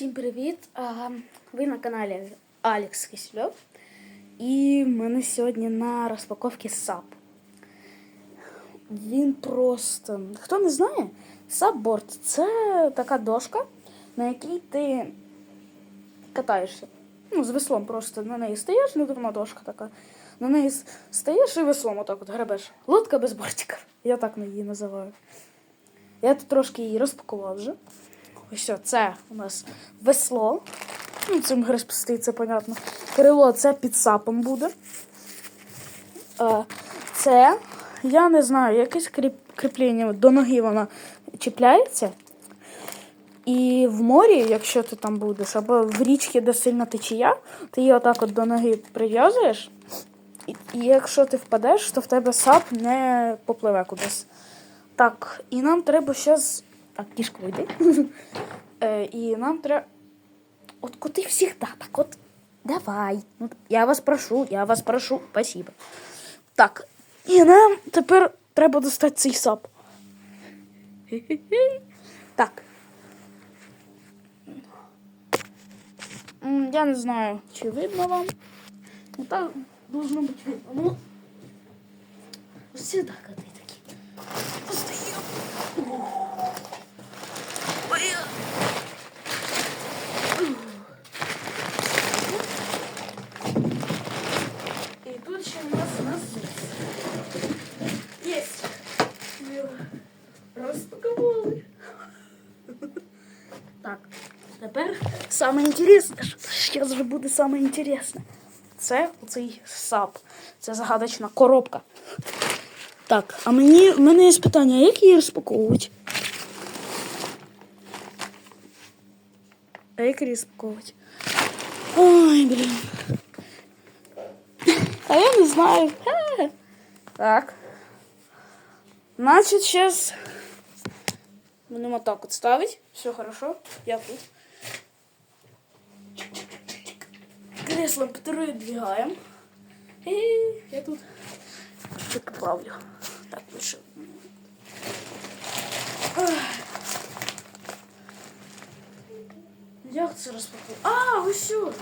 Всім привіт! Ви на каналі Алекс Кисельов. І в мене сьогодні на розпаковці САП. Він просто. Хто не знає, сапборд це така дошка, на якій ти катаєшся. Ну, з веслом просто на неї стаєш, недавно дошка така. На неї с- стаєш і веслом отак от гребеш. Лодка без бортика. Я так її називаю. Я тут трошки її розпакував вже. Ось це у нас весло. Ну, цим гребсти, це понятно. Крило це під сапом буде. Е, Це, я не знаю, якесь кріп, кріплення до ноги вона чіпляється. І в морі, якщо ти там будеш, або в річці, де сильна течія, ти її отак от до ноги прив'язуєш. І, якщо ти впадеш, то в тебе сап не попливе кудись. Так, і нам треба зараз. Так, кішка вийди. Е, і нам треба. От коти всіх так от. Давай. Ну, я вас прошу, я вас прошу. Спасибо. Так. І нам тепер треба достати цей сап. Так. Я не знаю, чи видно вам. Ну так должно бути видно. Ну. Сюди коти такі. Достаємо. Ой. І тут ще у нас насос. Єсть. Ми його Розпакували. Так, тепер саме інтересне, що зараз вже буде саме інтересне. Це оцей сап. Це загадочна коробка. Так, а мені в мене є питання, як її розпаковувати? А як її розпаковувати? Ой, блін. А я не знаю. Так. Значит, сейчас будем вот так вот ставить. Все хорошо. Я тут. Кресло передвигаем. И я тут чуть поправлю. Так, лучше. Як це розпакувати? А, ось що.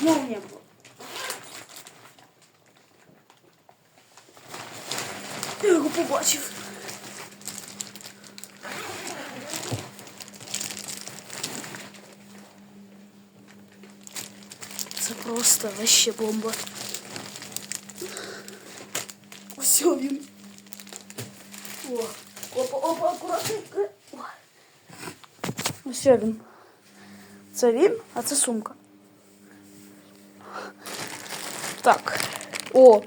Знову не було. Я його побачив. Це просто вообще бомба. Ось він. О, опа, опа, акуратненько. О. Ось він. Це він, а це сумка. Так. О,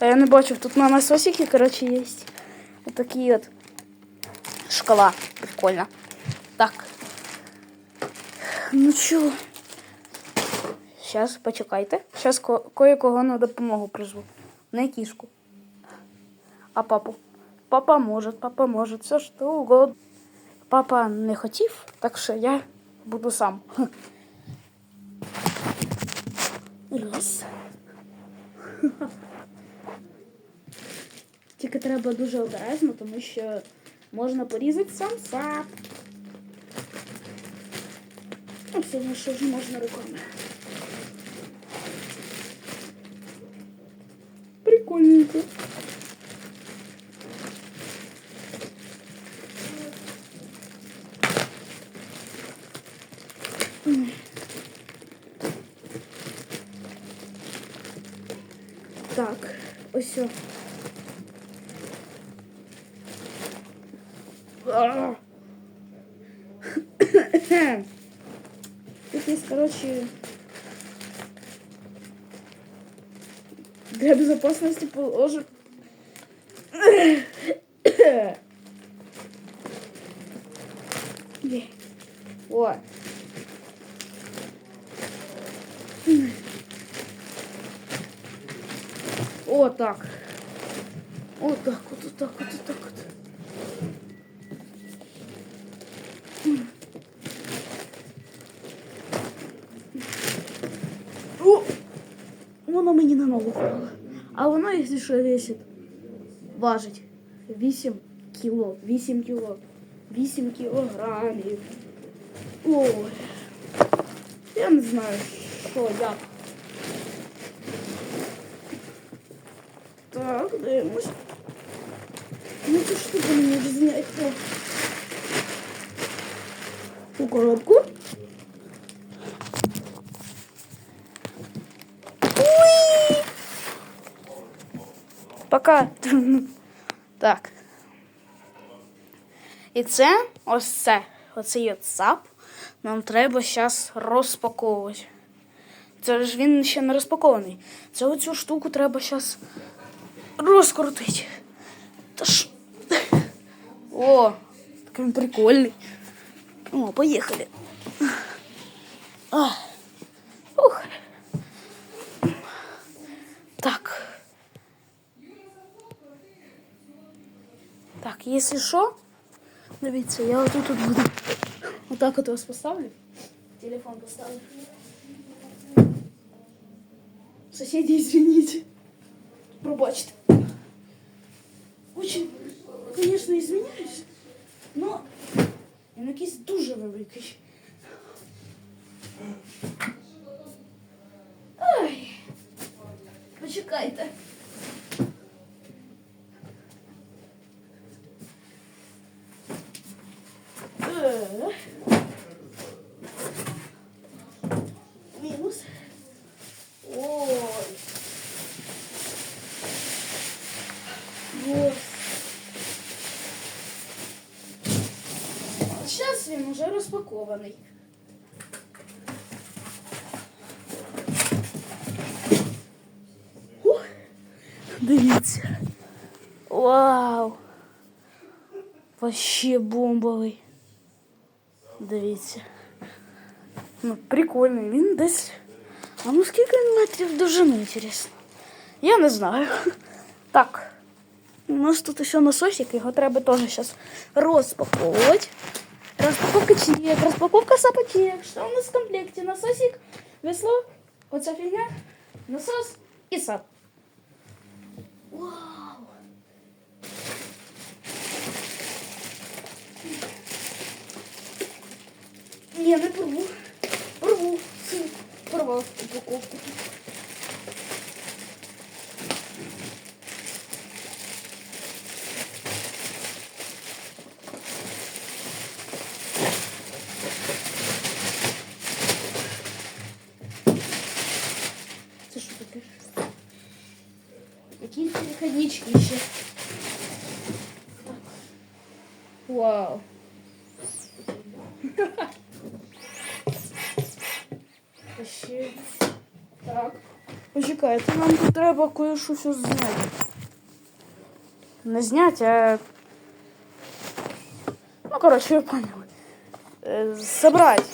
а я не бачив, тут на насосики, короче, есть. Вот такие вот. Шкала. Прикольно. Так. Ну чё? Сейчас, почекайте. Сейчас ко- кое-кого на допомогу призву. Не кішку. А папу. Папа может, папа может, все что угодно. Папа не хотів, так що я буду сам. Раз. Тільки треба дуже обережно, тому що можна порізати сам сап. Ну, все що ж можна руками. Прикольненько. Так, ось. Тут есть, короче, для безопасности положим. Вот. Вот так. Вот так, вот, вот так, вот, вот так вот. Воно мені на ногу впало. А воно, якщо що, весить, важить 8 кіло. 8 кіло. 8 кілограмів. Ой. Я не знаю, що як. Так, дивимось. Ну цю штуку мені вже зняти. треба. У коробку. Пока. Так. І це ось це. Оцей от сап нам треба зараз розпаковувати. Це ж він ще не розпакований. Це оцю штуку треба зараз розкрутити. Та ж. О, такий він прикольний. О, поїхали. Якщо що, дивіться, я отут тут буду. Отак от вас поставлю. Телефон поставлю. Соседи, извините. Пробачте. Очень, конечно, извиняюсь, но він якийсь дуже великий. Розпакований. Ух, дивіться. Вау. Вообще бомбовий. Дивіться. Ну, прикольний. Він десь. А ну скільки метрів довжини, інтересно? Я не знаю. Так. У нас тут ще насосик, його треба теж зараз розпаковувати. Розпаковка чек, розпаковка сапочек. Що у нас в комплекті? Насосик, весло, оця фігня, насос і сап. Вау! Ні, не порву. Порву. Фу, Порвав упаковку. Переходнички ще. Вау. Ще. Так. Почекайте, нам тут треба кое-що все зняти. Не зняти, а. Ну, коротше, ви поняли. Е, Собрать.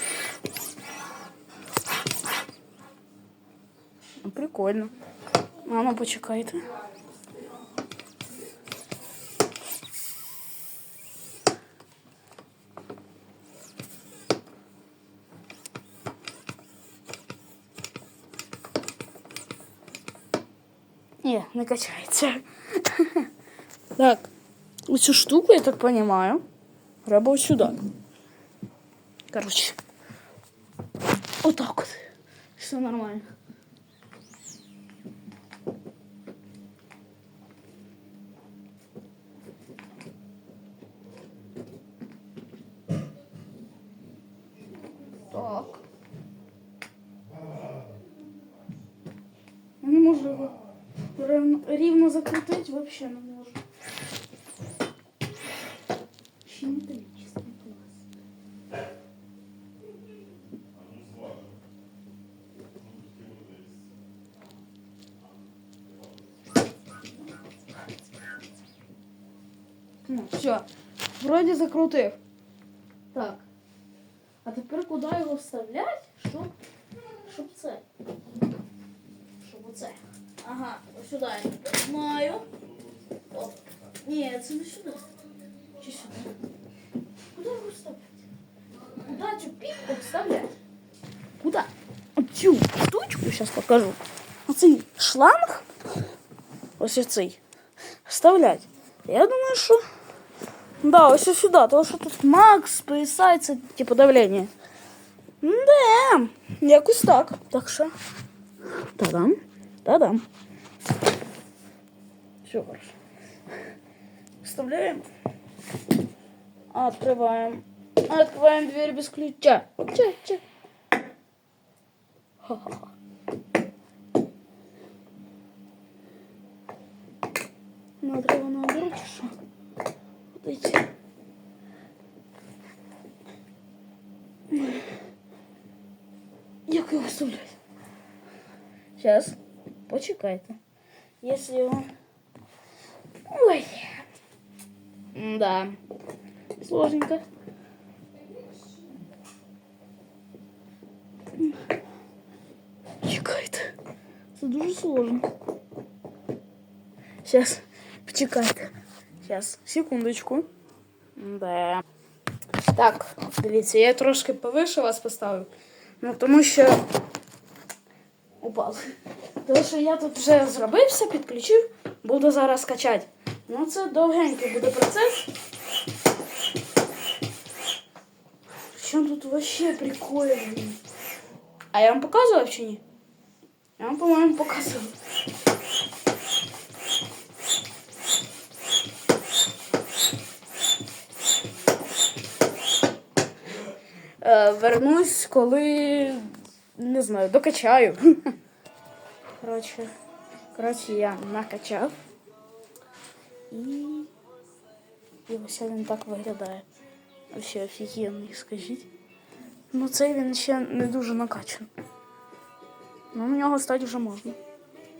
Ну, Прикольно. А ну почекайте. Ні, не качається. Так, оцю штуку, я так понимаю, треба сюди. Короче. Отак от. Все нормально. Взагалі не можу. Ще металічний клас. Ну, все. Вроді закрутив. Так. А тепер куди його вставляти? Щоб, щоб це. Щоб оце. Ага, ось сюди я піднімаю. Оп. Ні, це не сюди. Чи сюди? Куди його вставляти? Куди цю піпку вставляти? Куди? Оцю штучку зараз покажу. Оцей шланг. Ось оцей. Вставлять. Я думаю, що. Да, ось ось сюди, тому що тут макс повисається, типу давлення. Да. Якось так. Так що. Та-дам. Та-дам. Все хорошо. Вставляем. Открываем. Открываем дверь без ключа. Ча, ча. Ха-ха-ха. Ну, треба наоборот, чи що? Подойти. Як його вставляти? Сейчас. Почекайте. Если его... Да. Сложненько. Чекайте. Це дуже сложно. Сейчас. Почекайте. Сейчас. Секундочку. Да. Так, дивіться, я трошки повише вас поставив. Ну, тому що упав. Тому що я тут вже зробився, підключив, буду зараз качати. Ну, це довгенький буде процес. Причому тут вообще прикольно. А я вам показував чи ні? Я вам, по-моєму, показував. Е, вернусь, коли не знаю, докачаю. Коротше, коротше, я накачав. І. І ось він так виглядає. Вообще офігенний, скажіть. Ну цей він ще не дуже накачаний. Ну, на нього стати вже можна.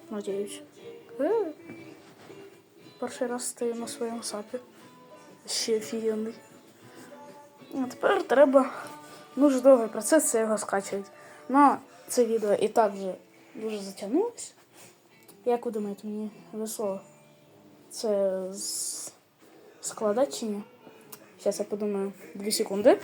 Надіюсь. Е. Перший раз стою на своєму сапі. Ще офігенний. А тепер треба дуже довгий процес це його скачувати. Ну, це відео і так вже дуже затягнулося. Як ви думаєте, мені весело це складати чи я подумаю 2 секунди.